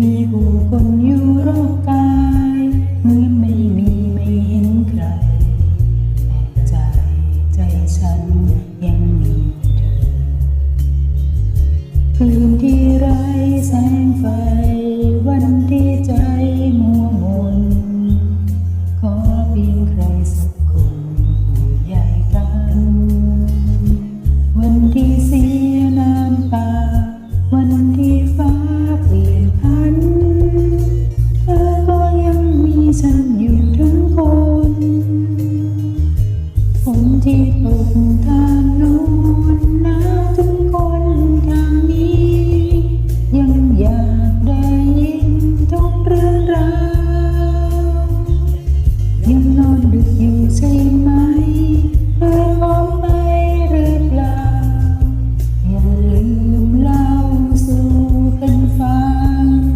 มีผู้คนอยู่รอบกายเหมือไม่มีไม่เห็นใครแต่ใจใจฉันยังมีเธอพื้นที่ ตกทานุ